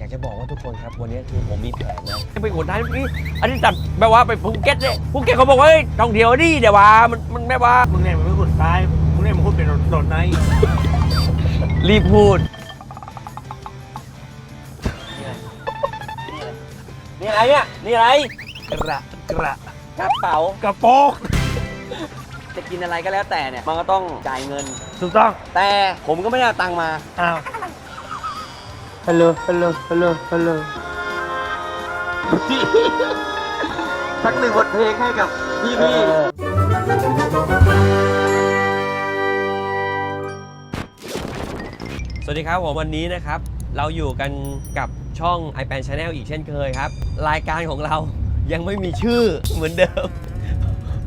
อยากจะบอกว่าทุกคนครับวันนี้คือผมมีแผนนะไปกดดันนี่อันนี้ตัดแบบว่าไปภูเก็ตเลยภูเก็ตเขาบอกว่าเฮ้ยท่องเที่ยวดีเดี๋ยวว่ามันมันแบบว่ามึงเนี่ยมันไม่คนซ้ายมึงเนี่ยมันคนเป็นโดดในรีบพูดนี่อะไรเนี่ยนี่อะไรกระกระกระเป๋ากระโปรงจะกินอะไรก็แล้วแต่เนี่ยมันก็ต้องจ่ายเงิน ถูกต้องแต่ผมก็ไม่ได้เอาตังค์มาอ้าว ฮัลโหล ฮัลโหล ฮัลโหล ฮัลโหล สักหนึ่งบทเพลงให้กับพี่พี่สวัสดีครับผมวันนี้นะครับ เราอยู่กันกับช่อง i p a n Channel อีกเช่นเคยครับ รายการของเรายังไม่มีชื่อเหมือนเดิมเพ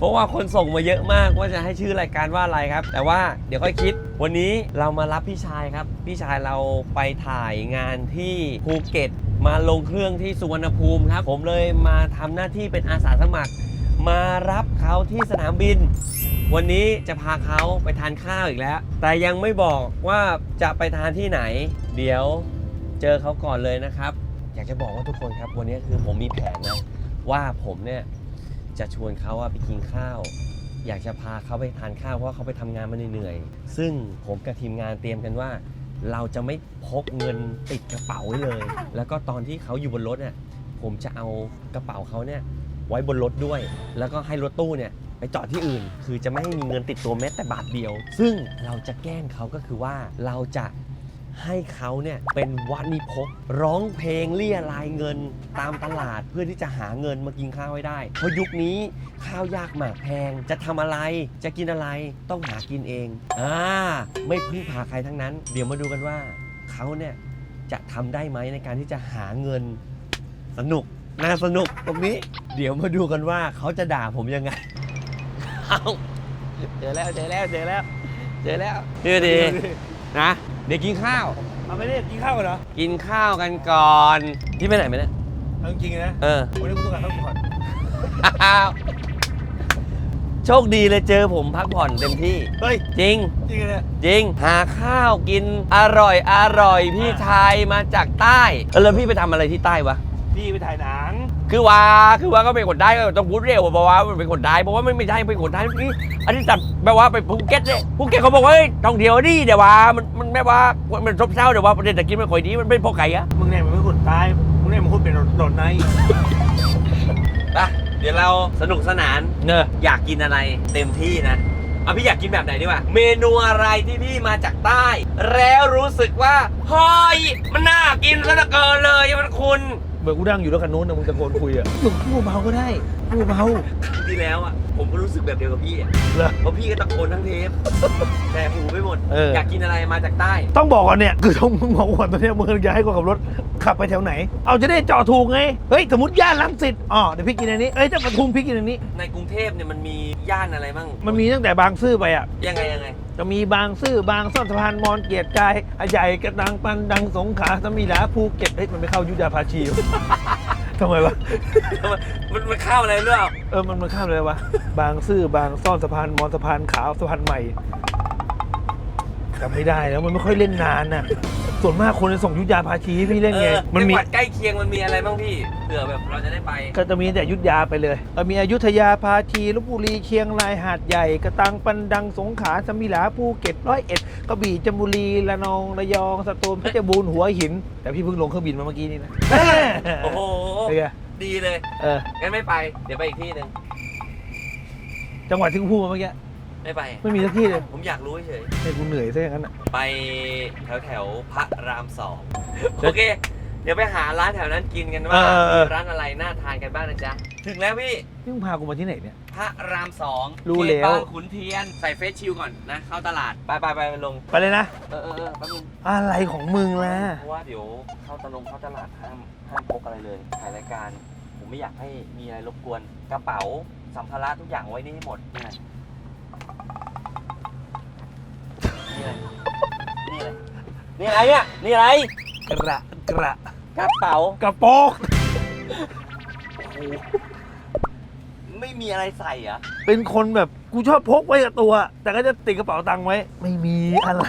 ราะว่าคนส่งมาเยอะมากว่าจะให้ชื่อรายการว่าอะไรครับ แต่ว่าเดี๋ยวค่อยคิด วันนี้เรามารับพี่ชายครับ พี่ชายเราไปถ่ายงานที่ภูเก็ต มาลงเครื่องที่สุวรรณภูมิครับ ผมเลยมาทำหน้าที่เป็นอาสาสมัคร มารับเขาที่สนามบิน วันนี้จะพาเขาไปทานข้าวอีกแล้ว แต่ยังไม่บอกว่าจะไปทานที่ไหน เดี๋ยวเจอเขาก่อนเลยนะครับ อยากจะบอกว่าทุกคนครับ วันนี้คือผมมีแผนนะว่าผมเนี่ย จะชวนเขาอะไปกินข้าว อยากจะพาเขาไปทานข้าวเพราะว่าเขาไปทำงานมาเหนื่อยๆซึ่งผมกับทีมงานเตรียมกันว่า เราจะไม่พกเงินติดกระเป๋าไว้เลย แล้วก็ตอนที่เขาอยู่บนรถเนี่ยผมจะเอากระเป๋าเขาเนี่ยไว้บนรถด้วย แล้วก็ให้รถตู้เนี่ยไปจอดที่อื่น คือจะไม่ให้มีเงินติดตัวแม้แต่บาทเดียว ซึ่งเราจะแกล้งเขาก็คือว่าเราจะ ให้เขาเนี่ยเป็นวันิพกร้องเพลงเรียรายเงินตามตลาดเพื่อที่จะหาเงินมากินข้าวให้ได้ เพราะยุคนี้ข้าวยากหมากแพง จะทำอะไรจะกินอะไรต้องหากินเองอ่าไม่พึ่งพาใครทั้งนั้น เดี๋ยวมาดูกันว่าเขาเนี่ยจะทำได้ไหมในการที่จะหาเงินสนุกน่าสนุกตรงนี้ เดี๋ยวมาดูกันว่าเขาจะด่าผมยังไงเอาเจอแล้วเจอแล้วเจอแล้วเจอแล้วนี่ดีนะ เดี๋ยวกินข้าวเอาไปเนี่ยกินข้าวกันเหรอกินข้าวกันก่อนที่ไปไหนไหมเนี่ยเอาจริงๆนะเออ วันนี้กูต้องการพักผ่อนโชคดีเลยเจอผมพักผ่อนเต็มที่ เฮ้ย จริง จริงเลยจริง หาข้าวกินอร่อยอร่อยพี่ชายมาจากใต้ เออแล้วพี่ไปทำอะไรที่ใต้วะ พี่ไปถ่ายหนัง คือว่าคือว่าก็เป็นคนได้ก็ต้องพูดเร็วเพราะว่ามันเป็นคนได้เพราะว่ามันไม่ใช่เป็นคนได้นี่อันนี้ตัดแบบว่าไปภูเก็ตเลยภูเก็ตเขาบอกว่าเฮ้ยท่องเที่ยวดีเดี๋ยวว่ามันมันแบบว่ามันซบเซาเดี๋ยวว่าประเด็นตะกี้มันค่อยดีมันเป็นเพราะไก่อะมึงเนี่ยมันไม่คนซ้ายมึงเนี่ยมันคนเป็นโดดในไปเดี๋ยวเราสนุกสนานเนอะอยากกินอะไรเต็มที่นะเอาพี่อยากกินแบบไหนดีวะเมนูอะไรที่พี่มาจากใต้ แล้วรู้สึกว่าเฮ้ยมันน่ากินซะเหลือเกินเลยมันคุณ เบื่อกูนั่งอยู่แล้วกันนู้นนะมึงตะโกนคุยอะมึงพูดเบาก็ได้พูดเบาครั้งที่แล้วอะผมก็รู้สึกแบบเดียวกับพี่อะเหรอ เพราะพี่ก็ตะโกนทั้งเทปแต่หูไม่หมดเอออ ยากกินอะไรมาจากใต้ ต้องบอกก่อนเนี่ยคือต้องมึงบอกก่อนตอนเนี้ยมึงจะให้คนขับรถขับไปแถวไหน เอาจะได้จอดถูกไงเฮ้ยสมมติย่านลังสิตอ๋อเดี๋ยวพี่กินอันนี้เอ้ยถ้าปทุมพี่กินอันนี้ ในกรุงเทพเนี่ยมันมีย่านอะไรบ้างมันมีตั้งแต่บางซื่อไปอะยังไงยังไง จะมีบางซื่อบางซ่อนสะพานมอนเกียรติกายอาใหญ่กระดังปันดังสงขลาสมีหลาภูเก็ตเฮ้ยมันไม่เข้าอยุทธยาภาชีวะ ทำไมวะ มันมันข้าวอะไรหรือเปล่าเออมันมันข้ามเลยวะ บางซื่อบางซ่อนสะพานมอนสะพานขาวสะพานใหม่ จำไม่ได้แล้วมันไม่ค่อยเล่นนานน่ะ ส่วนมากคนจะส่งอยุทธยาภาชีให้พี่เล่นไงเออมันจังมีหวัดใกล้เคียงมันมีอะไรบ้างพี่เผื่อแบบเราจะได้ไปก็จะมีแต่อยุทธยาไปเลยเออมีอยุธยาภาชีลบบุรีเชียงรายหาดใหญ่กระตังปันดังสงขลาสมิลาภูเก็ตร้อยเอ็ดกระบี่จันทบุรีระนองระยองสตูลเพชรบูรณ์หัวหิน แต่พี่เพิ่งลงเครื่องบินมาเมื่อกี้นี่นะโอ้โหเป็นไงดีเลยเอองั้นไม่ไป เดี๋ยวไปอีกที่หนึ่งจังหวัดที่กูพูดมาเมื่อกี้ ไม่ไป ไม่มีสักที่เลยผมอยากรู้เฉยให้กูเหนื่อยซะอย่างนั้นอะ ไปแถวแถวๆพระรามสองโอเค เดี๋ยวไปหาร้านแถวนั้นกินกันว่าเออเออมีร้านอะไรน่าทานกันบ้างนะจ๊ะ ถึงแล้วพี่ นี่มึงพากูมาที่ไหนเนี่ย พระรามสองรู้เขตแล้วบางขุนเทียน ใส่เฟซชิลก่อนนะ เข้าตลาด ไปไปไปไปลง ไปเลยนะ เออเออเออแป๊บนึงอะไรของมึงล่ะ เพราะว่าเดี๋ยวเข้าตลงเข้าตลาดห้ามห้ามพกอะไรเลยถ่ายรายการ ผมไม่อยากให้มีอะไรรบกวน กระเป๋าสัมภาระทุกอย่างไว้นี่ให้หมดนี่ไงนี่อะไร นี่อะไรเนี่ย นี่อะไร กระกระกระเป๋า กระโปรงไม่มีอะไรใส่เหรอะเป็นคนแบบกูชอบพกไว้กับตัว แต่ก็จะติดกระเป๋าตังค์ไว้ ไม่มีอะไร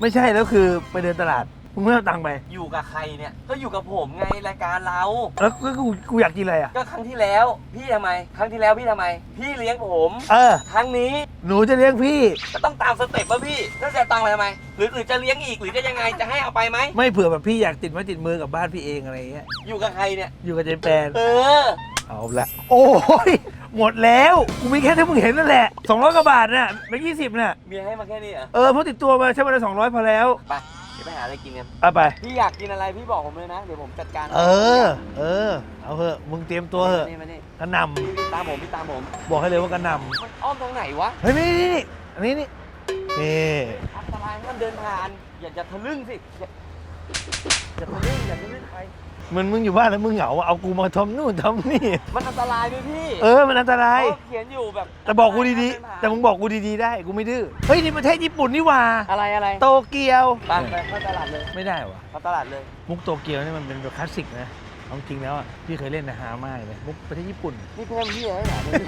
ไม่ใช่แล้วคือไปเดินตลาด มึงไม่เอาตังค์ไป อยู่กับใครเนี่ย ก็อยู่กับผมไงรายการเรา แล้วก็กูกูอยากกินอะไรอะ ก็ครั้งที่แล้วพี่ทำไม ครั้งที่แล้วพี่ทำไม พี่เลี้ยงผม เออ ครั้งนี้หนูจะเลี้ยงพี่ ก็ต้องตามสเต็ปว่าพี่แล้วจะเอาตังค์ไปทำไม หรือหรือจะเลี้ยงอีกหรือจะยังไงจะให้เอาไปไหม ไม่เผื่อแบบพี่อยากติดไม้ติดมือกับบ้านพี่เองอะไรอย่างเงี้ย อยู่กับใครเนี่ย อยู่กับเจแปน เออ เอาละ โอ้ย หมดแล้ว กูมีแค่ที่มึงเห็นนั่นแหละ200กว่าบาทน่ะแบงค์ยี่สิบน่ะ เมียให้มาแค่นี้เหรอเออเพราะติดตัวมาใช้วันละสองร้อยพอแล้ว ไปเดี๋ยว ไปหาอะไรกินกัน เอาไป พี่อยากกินอะไรพี่บอกผมเลยนะ เดี๋ยวผมจัดการเออ เออ เอาเถอะมึงเตรียมตัวเถอะมานี่มานี่กระหนพี่พี่ตามผมพี่ตามผมำบอกให้เลยว่ากระหนมันอ้อมตรงไหนวะำเฮ้ยนี่นี่นี่อันนี้นี่นี่อันตรายมันเดินผ่าน อย่าอย่าทะลึ่งสิอย่า เหมันมึงอยู่บ้านแล้วมึงเหงาอะเอากูมาทำนู่นทำนี่ มันอันตรายด้วยพี่เออมันอันตราย เขาเขียนอยู่แบบแต่บอกกูดีๆ แต่มึงบอกกูดีๆได้ กูไม่ดื้อ เฮ้ยนี่ประเทศญี่ปุ่นนี่หว่า อะไรอะไรโตเกียว ไปไปเข้าตลาดเลยไม่ได้วะเข้าตลาดเลยมุกโตเกียวนี่มันเป็นแบบคลาสสิกนะเอาจริงแล้วอะ พี่เคยเล่นนะฮามากเลยมุกประเทศญี่ปุ่น นี่เพิ่มพี่ให้หนาเลย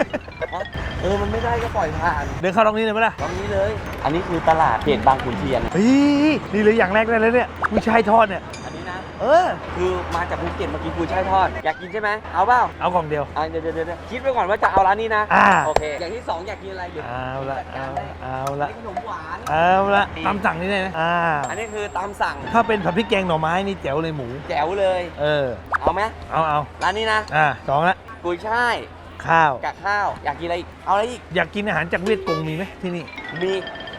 ฮะเออมันไม่ได้ก็ปล่อยผ่านเดินเข้าตรงนี้เลยไหมล่ะ ตรงนี้เลย อันนี้คือตลาดเขตบางขุนเทียน เฮ้ย นี่เลยอย่างแรกได้เลยเนี่ยกุยช่ายทอดเนี่ยอันนี้นะ เออ คือมาจากภูเก็ตเมื่อกี้กูใช่ายทอด อยากกินใช่ไหมเอาเปล่าเอากล่องเดียว อะเดี๋ยวเดี๋ยวเดี๋ยวคิดไว้ก่อนว่าจะเอาร้านนี้นะ อ่า โอเค อย่างที่สองอยากกินอะไรเดี๋ยวเอาละจัดเอาการให้เอาละนี่ขนมหวาน เอาละตามสั่งนี่เลยนะอ่าอันนี้คือตามสั่งถ้าเป็นผัดพริกแกงหน่อไม้นี่แจ๋วเลยหมู แจ๋วเลย เออ เอาไหมเอาเอาร้านนี้นะอ่าสองละกุยช่ายข้าว กับข้าว อยากกินอะไรอีก เอาอะไรอีก อยากกินอาหารจากเวียดกงมีไหมที่นี่ มี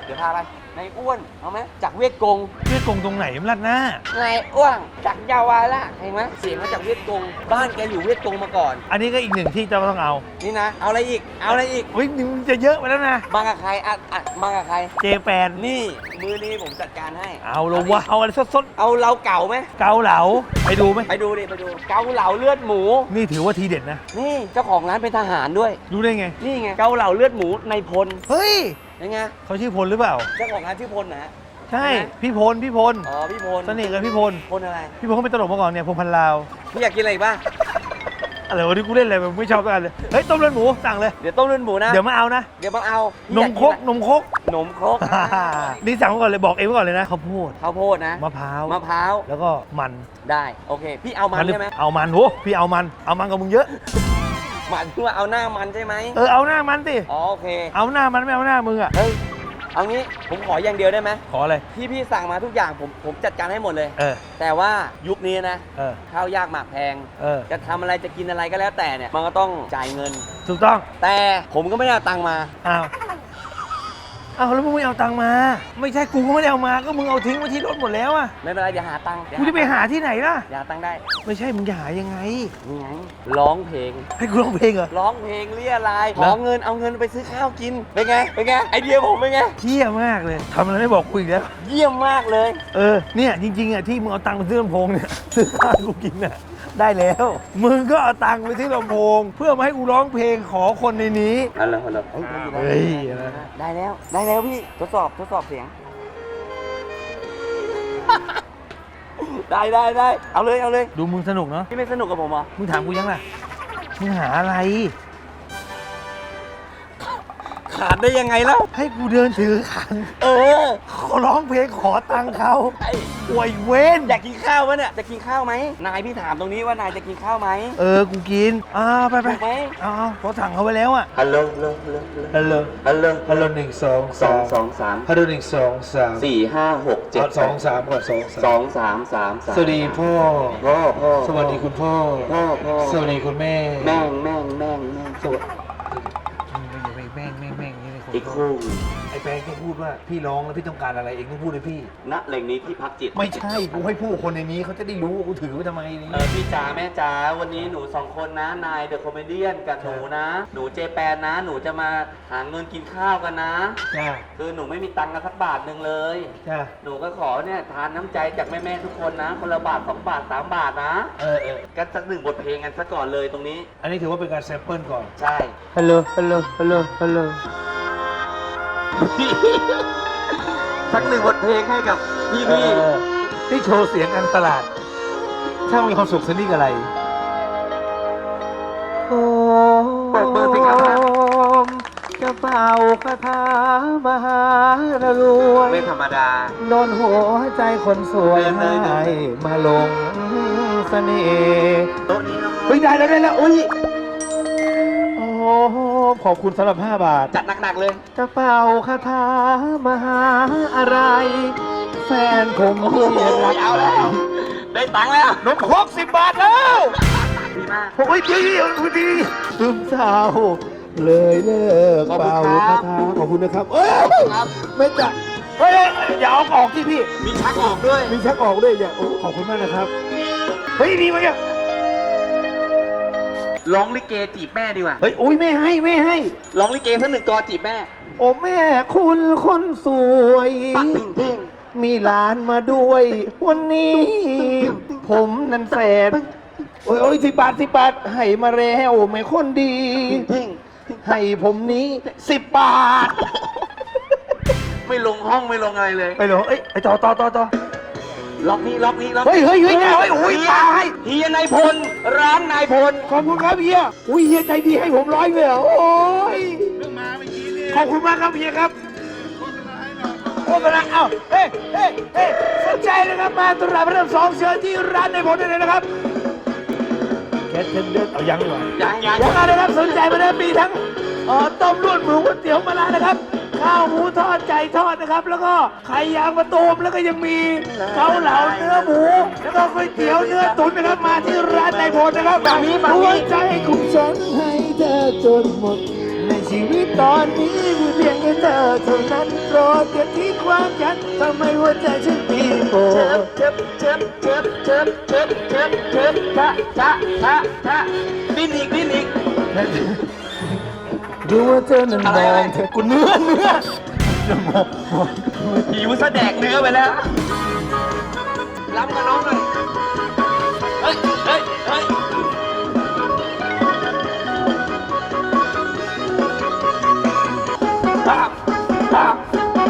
เดี๋ยวพาไป นายอ้วนเอาไหมจากเวียดกงเวียดกงตรงไหนมันรัดหน้า นายอ้วนจากเยาวราชเห็นไหมเสียงมาจากเวียดกง บ้านแกอยู่เวียดกงมาก่อน อันนี้ก็อีกหนึ่งที่เจ้าต้องเอานี่นะ เอาอะไรอีก เอาอะไรอีกเฮ้ยนี่มึงจะเยอะไปแล้วนะ มากับใครอะอะมากับใคร เจแปนนี่มือนี้ผมจัดการให้เอาละวะเอาอะไรสดเอาเราเก่าไหมๆเกาเหลาไปดูไหมไปดูดิไปดู เกาเหลาเลือดหมู นี่ถือว่าทีเด็ดนะ นี่เจ้าของร้านเป็นทหารด้วย รู้ได้ไง นี่ไงเกาเหลาเลือดหมูในพล เฮ้ย ยังไงเขาชื่อพลหรือเปล่า เจ้าของร้านชื่อพลนะฮะ ใช่ ใช่ไหม พี่พลพี่พลอ๋อพี่พลสนิทกับพี่พลพลอะไรพี่พลเขาเป็นตลกมาก่อนเนี่ยพลพันลาวพี่อยากกินอะไรอีกบ้างอะไรวะนี่กูเล่นอะไรแบบไม่ชอบกันเลยเฮ้ยต้มเลือดหมูสั่งเลย เดี๋ยวต้มเลือดหมูนะ เดี๋ยวมาเอานะเดี๋ยวมาเอาพี่นอยามกคกิรกอะนมครกนมครกอ่านี่สั่งมาก่อนเลยบอกเองไว้ก่อนเลยนะข้าวโพดข้าวโพดนะมะพร้าวมะพร้าวแล้วก็มันได้โอเค พี่เอามันหรือใช่ไหมเอามันโหพี่เอามันเอามันกับมึงเยอะ มันเพื่อเอาหน้ามันใช่ไหมเออเอาหน้ามันสิอ๋อโอเค เอาหน้ามันไม่เอาหน้ามึงอะเฮ้ย เอางี้ผมขออย่างเดียวได้ไหมขออะไรที่พี่สั่งมาทุกอย่างผมผมจัดการให้หมดเลย เออแต่ว่ายุคนี้นะเออข้าวยากหมากแพง เออจะทำอะไรจะกินอะไรก็แล้วแต่เนี่ยมันก็ต้องจ่ายเงิน ถูกต้องแต่ผมก็ไม่ได้เอาตังค์มาอ้าว อ้าวแล้วมึงไม่เอาตังค์มา ไม่ใช่กูก็ไม่ได้เอามา ก็มึงเอาทิ้งไว้ที่รถหมดแล้วอะไม่เป็นไรเดี๋ยวหาตังค์เดี๋ยวกูจะไปหาที่ไหนล่ะ เดี๋ยวหาตังค์ได้ไม่ใช่มึงจะหายังไง นี่ไงร้องเพลง ให้กูร้องเพลงเหรอ ร้องเพลงเรียรายเหขรออเงินเอาเงินไปซื้อข้าวกินเป็นไงเป็นไงไอเดียผมเป็นไงเที่ยมากเลยทำอะไรไม่บอกกูอีกแล้ว เยี่ยมมากเลย เออเนี่ยจริงๆอะที่มึงเอาตังค์ไปซื้อลำโพงเนี่ยซื้อข้าวให้กูกินน่ะ ได้แล้ว มึงก็เอาตังค์ไปซื้อลำโพง เพื่อมาให้กูร้องเพลงขอคนในนี้ฮัลโหลฮัลโหลเฮ้ยอะไรได้แล้ว ได้แล้วพี่ ทดสอบทดสอบเสียง ได้ได้ได้เอาเลยเอาเลย ดูมึงสนุกเนาะ พี่ไม่สนุกกับผมเหรอ มึงถามกูยังล่ะ มึงหาอะไร ขาดได้ยังไงแล้ว ให้กูเดินถือขันเออขอร้องเพลงขอตังค์เขาไอ้อวยเว้นอยากกินข้าววะเนี่ยจะกินข้าวไหมนายพี่ถามตรงนี้ว่านายจะกินข้าวไหมเออกูกินอ่าไปไปถูกไหมเอาเอาเขาสั่งเขาไว้แล้วอะฮัลโหลฮัลโหลฮัลโหลฮัลโหลฮัลโหลหนึ่งสองสองสองสามฮัลโหลหนึ่งสองสามสี่ห้าหกเจ็ดสองสามก่อนสองสองสามสามสามสวัสดีพ่อ พ่อพ่อสวัสดีคุณพ่อ พ่อพ่อสวัสดีคุณแม่ แม่งแม่งแม่งแม่งสวัสดี อีกคู่ไอ้แปงที่พูดว่าพี่ร้องแล้วพี่ต้องการอะไรเองต้องพูดเลยพี่ ณแหล่งนี้ที่พักจิตไม่ใช่กูให้ผู้คนในนี้เขาจะได้รู้ว่ากูถือไว้ทำไมนี่ เออพี่จ๋าแม่จ๋าวันนี้หนูสองคนนะ นายเดอะคอมเมดี้กับหนูนะ หนูเจแปนนะ หนูจะมาหาเงินกินข้าวกันนะ จ้าคือหนูไม่มีตังค์กันสักบาทหนึ่งเลย จ้าหนูก็ขอเนี่ยทานน้ำใจจากแม่ๆทุกคนนะ คนละบาทสองบาทสามบาทนะ เออเออกันสักหนึ่งบทเพลงกันซะก่อนเลยตรงนี้ อันนี้ถือว่าเป็นการแซมเปิลก่อน ใช่ ฮัลโหล ฮัลโหล ฮัลโหล ฮัลโหล สักหนึ่งบทเพลงให้กับพี่พี่นี่โชว์เสียงกลางตลาดช่างมีความสุขสนิทอะไรเปิดเบอร์สิครับจะเป่าคาถามหารรวย ไม่ธรรมดา โดนหัวใจคนสวยเดินเลยเดินให้มาหลงเสน่ห์โต๊ะนี้น้องเฮ้ยได้แล้วได้แล้วอุ้ยโอ้ ขอบคุณสำหรับ 5 บาท จัดหนักๆเลยจะเป่าคาถามหาอะไร แฟนผมเพื่อนรักเอาแล้ว ได้ตังค์แล้วนมครกสิบบาทแล้วดีมาก โอ้ยดีดีซึมเศร้าเลยเลิกเป่าคาถาขอบคุณนะครับ เอ้ยครับ ไม่จัดเฮ้ยอย่าเอาออกที่พี่ มีชักออกด้วย มีชักออกด้วยเนี่ยโอ้ขอบคุณมากนะครับ เฮ้ยดีไหมเนี่ย ร้องลิเกจีบแม่ดีกว่า เฮ้ยอุ้ยไม่ให้ไม่ให้ ร้องลิเกสักหนึ่งกอจีบแม่ โอ้แม่คุณคนสวย ปักถึงเพ่งมีหลานมาด้วย วันนี้ ผมนันแสนโอ้ยโอ้ยสิบบาทสิบบาทให้มาแล้วไม่คนดีเพ่งให้ผมนี้สิบบาท ไม่ลงห้องไม่ลงอะไรเลย ไปเลยเอ้ยไปต่อต่อต่อต่อ ล็อกนี้ล็อกนี้ล็อกเฮ้ยเฮ้ยเฮ้ยเฮ้ยโอ้ยเฮีตายเฮียนายพล ร้านนายพล ขอบคุณครับเฮียอุ้ยเฮียใจดีให้ผมร้อยเลยเหรอโอ้ยขอบคุณมากครับเฮียครับโฆษณาเอ้าเฮ้ยเฮ้ยเฮ้ยสนใจนะครับมาตลาดพระรามสองเชิญที่ร้านในผลได้เลยนะครับแคทเทนเดินเอายังดีกว่ายังยังยังไงนะครับสนใจมาได้มีทั้งเอ่อต้มรวดหมูก๋วยเตี๋ยวมะระนะครับ ข้าวหมูทอดไก่ทอดนะครับ แล้วก็ไข่ยางมะตูมแล้วก็ยังมีเกาเหลาเนื้อหมู แล้วก็ก๋วยเตี๋ยวเนื้อตุ๋นนะครับมาที่ร้านในายพลนะครับฝั่งนี้ฝั่งนี้หัวใจของฉันให้เธอจนหมดในชีวิตตอนนี้มีเพียงแค่เธอเท่านั้นโปรดอย่าทิ้งความฉันทำไมหัวใจฉันปีโบเชิบเชิบเชิบเชิบเชิบเชิบเชิบชะชะชะชะดิ้นอีกดิ้นอีก ดูว่าเธอนั้นมองเธอกูเนื้อเนื้อหิวซะแดกเนื้อไปแล้วรับกับน้องหน่อยเฮ้ยเฮ้ยเฮ้ยปับปับ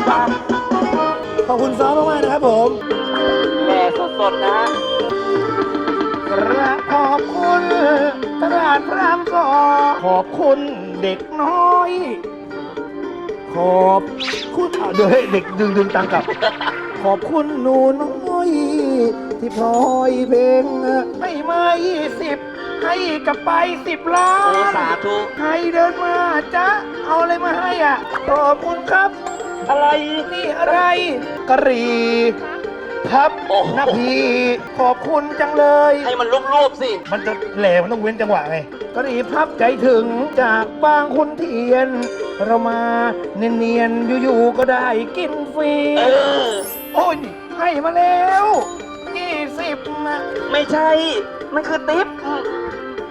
ปับขอบคุณซ้อมมากๆนะครับผมแหม่สดๆนะฮะ กระขอบคุณตลาดพระรามสองขอบคุณ เด็กน้อย ขอบคุณอะเดี๋ยวให้เด็กดึงดึงตังกลับ ขอบคุณหนูน้อย ที่พลอยเพลงให้มายี่สิบให้กลับไปสิบล้าโอ้น สาธุ ใครเดินมาจ๊ะเอาอะไรมาให้อะ ขอบคุณครับ อะไร นี่อะไรกะหรี่พับโอ้โหนาพีขอบคุณจังเลย ให้มันรูปๆสิ มันจะแหลมันต้องเว้นจังหวะไง กะหรี่พับใจถึงจากบางคุณเทียน เรามาเนียนๆอยู่ๆก็ได้กินฟรีเออโอ้ยให้มาแล้วยี่สิบนะไม่ใช่ มันคือติ๊บ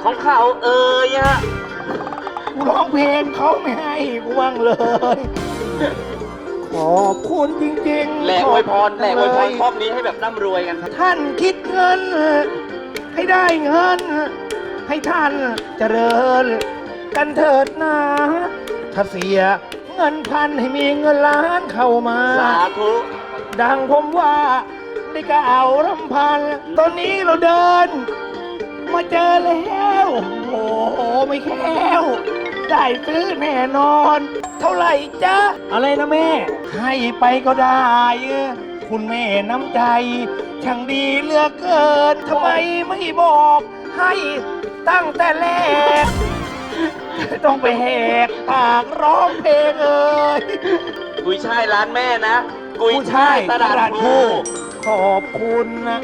ของเขาเอ่ยอะกูร้องเพลงเขาไม่ให้กูว่างเลย ขอบคุณจริงๆแหล่อวยพรขบคุณแหล่อวยพรเลยครอบนี้ให้แบบร่ำรวยกันครับ ท่านคิดเงิน ให้ได้เงิน ให้ท่านเจริญ กันเถิดนะถ้าเสียเงินพันให้มีเงินล้านเข้ามา สาธุดังผมว่าได้กล่าวรำพัน ตอนนี้เราเดิน มาเจอแล้ว โอ้โห ไม่แค้ว ได้ซื้อแน่นอน เท่าไหร่จ๊ะ อะไรนะแม่ ให้ไปก็ได้ คุณแม่น้ำใจ ช่างดีเหลือกเกินทำไมไม่บอก ให้ตั้งแต่แรก ต้องไปแหกปากร้องเพลงเอ่ยกุยช่ายร้านแม่นะ กุยผู้ช่าชายยตตลาลาดดภูภูขอบคุณนะ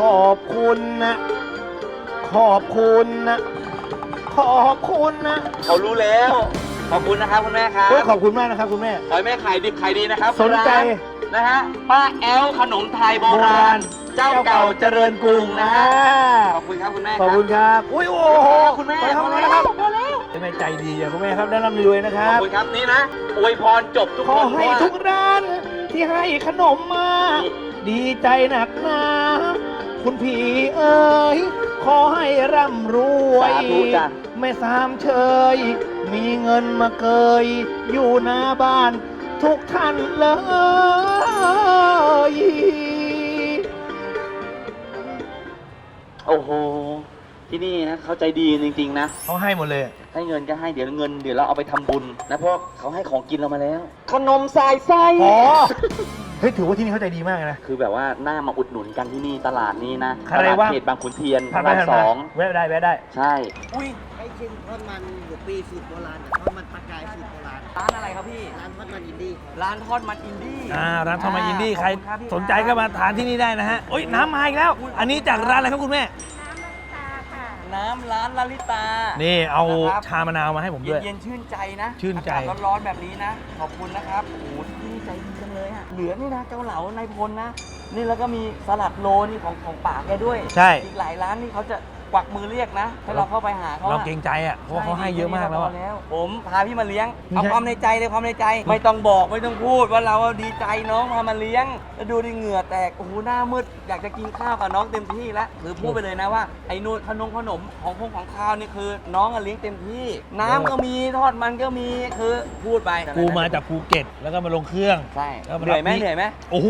ขอบคุณนะ ขอบคุณนะ ขอบคุณนะ เขารู้แล้ว ขอบคุณนะครับคุณแม่ครับโอ้ยขอบคุณมากนะครับคุณแม่ ขอให้แม่ขายดิบขายดีนะครับสนใจร้านะฮะป้าแอลขนมไทยโบราณ เจ้าเก่าเจริญกรุงนะฮะขอบคุณครับคุณแม่ขอบคุณครับอุ้ยโอ้โหคุณแม่ไปทำอะไรนะครับคุณแม่ใจดีอะคุณแม่ครับได้ร่ำรวยนะคขรัอบบคุณครับนี่นะอวยพรจบทุกขคอนให้เพราะว่าทุกร้าน ที่ให้ขนมมา ดีใจหนักหนาคุณผีเอ๋ยขอให้ร่ำรวยสาธุจ้ะไม่สามเชย มีเงินมาเกยอยู่หน้าบ้าน ทุกท่านเลยโอ้โห ที่นี่นะเขาใจดีจริง ๆ นะ เขาให้หมดเลยให้เงินก็ให้เดี๋ยวเงินเดี๋ยวเราเอาไปทำบุญนะเพราะเขาให้ของกินเรามาแล้ว ขนมสายไส้ อ๋อ เฮ้ยถือว่าที่นี่เขาใจดีมากนะ คือแบบว่าหน้ามาอุดหนุนกันที่นี่ตลาดนี้นะใคตรลาดว่าง เขตบางขุนเทียนผ่านไปรามผ่านสมาองแวะได้แวะได้ ใช่ อุ้ยให้ชิมทอดมันหัวปีสูตรโบราณอะทอดมันปลากายสูตรโบราณร้านอะไรครับพี่ ร้านทอดมันอินดี้ครับร้านทอดมันอินดี้อ่าร้านทอมมาอินดี้อ่าใคร ขอบณบพี่สนใจก็มาทานที่นี่ได้นะฮะโอ้ยน้ำมาอีกแล้ว อันนี้จากร้านอะไรครับคุณแม่ น้ำร้านลลิตา นี่เอานะครับ ชามะนาวมาให้ผมด้วย เย็นๆชื่นใจนะชื่นใจ อากาศร้อนๆแบบนี้นะ ขอบคุณนะครับโอ้โหที่นี่ใจดีจัง เลยอะเหลือนี่นะเกาเหลาในพลนะ นี่แล้วก็มีสลัดโลนี่ของของป่าแกด้วย ใช่ อีกหลายร้านนี่เขาจะ กวักมือเรียกนะให้เราเข้าไปหาเขาเราอะเกรงใจอะเพราะว่าเขาให้เยอะมากแล้วอะ ผมพาพี่มาเลี้ยงไม่เอาใช่ ความในใจเลยความในใจ ไม่ต้องบอกไม่ต้องพูดว่าเราดีใจน้องพามาเลี้ยงแล้วดูดิเหงื่อแตกโอ้โหหน้ามืดอยากจะกินข้าวกับน้องเต็มที่แล้วคือพูดไปเลยนะว่าไอ้นู่นขนมขนมของพงของข้าวนี่คือ น้องอะเลี้ยงเต็มที่ น้ำก็มีทอดมันก็มีคือพูดไปกูมาจากภูเก็ตแล้วก็มาลงเครื่อง ใช่แล้วมาเหนื่อยไหมรับพี่ เหนื่อยไหมโอ้โห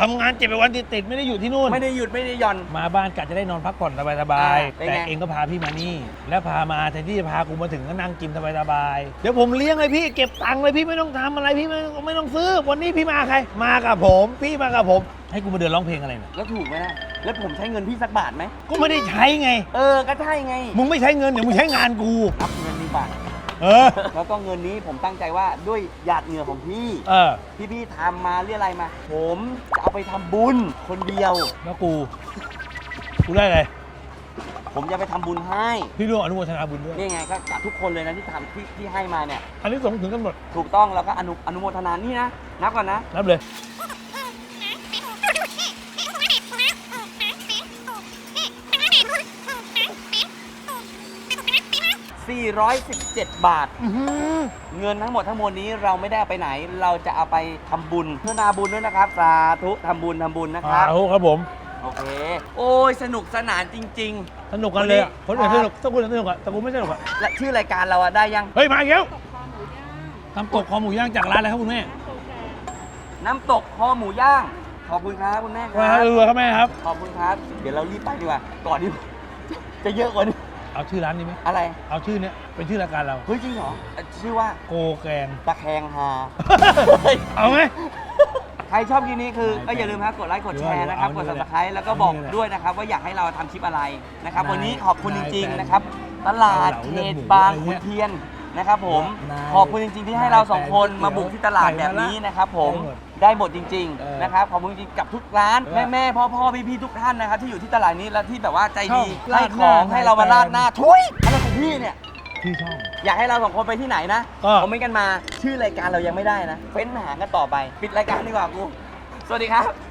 ทำงานเจ็ดวันติดๆไม่ได้อยู่ที่นู่น ไม่ได้หยุดไม่ได้หย่อน มาบ้านกะจะได้นอนพักผ่อนสบายอ่าๆเป็นแต่ไง เองก็พาพี่มานี่ แล้วพามาแทนที่จะพากูมาถึงก็นั่งกินสบายๆเดี๋ยวผมเลี้ยงเลยพี่เก็บตังค์เลยพี่ไม่ต้องทำอะไรพี่ไม่ไม่ต้องซื้อ วันนี้พี่มาใคร มากับผม พี่มากับผม ให้กูมาเดินร้องเพลงอะไรเนี่ยแล้วถูกไหมนะแล้วผมใช้เงินพี่สักบาทไหมก็ไม่ได้ใช้ไง เออก็ใช่ไงมึงไม่ใช้เงินเดี๋ยวมึงใช้งานกู รับเงินนี่บาทเออ แล้วก็เงินนี้ผมตั้งใจว่าด้วยหยาดเหงื่อของพี่เออ ที่พี่ทำมาเรียอะไรมา ผมจะเอาไปทำบุญคนเดียว แล้วกู กูได้เลย ผมจะไปทำบุญให้ พี่ร่วมอนุโมทนาบุญด้วย นี่ไงก็กับทุกคนเลยนะที่ทำที่ที่ให้มาเนี่ย อันนี้สงส์ถึงกำหนดถูกต้องแล้วก็อนุอนุโมทนานี่นะ นับก่อนนะ นับเลย 417 บาท เงินทั้งหมดทั้งมวลนี้เราไม่ได้เอาไปไหน เราจะเอาไปทำบุญเพื่อนาบุญด้วยนะครับ สาธุทำบุญทำบุญนะคอ่ารับโอ้ครับผม โอเค โอ้ยสนุกสนานจริง สนุกกันเลยอะวัคนนนี้ อื่นสนุกสักคนสนุกอะแต่กูไม่สนุกอะๆ และชื่อรายการเราอะได้ยัง เฮ้ย มาอีกแล้วทำตกคอหมูย่างจากร้านอะไรครับคุณแม่น้ำตกคอหมูย่าง ขอบคุณครับคุณแม่คมารับเรือครับแม่ครับ ขอบคุณครับ เดี๋ยวเรารีบไปดีกว่า ก่อนที่ จะเยอะกว่านี้เอาชื่อร้านนี้ไหมอะไร เอาชื่อเนี้ยเป็นชื่อรายการเรา เฮ้ยจริงเหรออะชื่อว่าโกแกงตะแคงฮาเอาไหม ใครชอบคลิปนี้คือไม่ก็อย่าลืมนะครับกดไลค์กดแชร์นะครับกเอาดนี่แหละ subscribe แล้วก็บอกเอานี่แหละด้วยนะครับ ว่าอยากให้เราทำคลิปอะไรนะครับนายวันนี้ขอบคุณจริงนายๆนะครับ ตลาดเอาเขเหล่าตเรื่องหมูบางอะไรเงี้ขุนยเทียนนะครับผมนายขอบคุณจริง ๆ ที่ให้เราสองคนนายมาบุกที่ตลาดแบบนี้นะครับผมได้หมดจริงเออๆนะครับขอบคุณจริงๆกับทุกร้านเออแม่ๆพ่อๆพี่ๆทุกท่านนะครับที่อยู่ที่ตลาดนี้และที่แบบว่าใจดีชอบให้ของราดหน้าให้เรามาให้แฟนราดหน้าทุยอะไรของพี่เนี่ยที่ช่อง อยากให้เราสองคนไปที่ไหนนะก็ คอมเมนต์กันมาชื่อรายการเรายังไม่ได้นะเฟ้นหากันต่อไป ปิดรายการดีกว่ากู สวัสดีครับ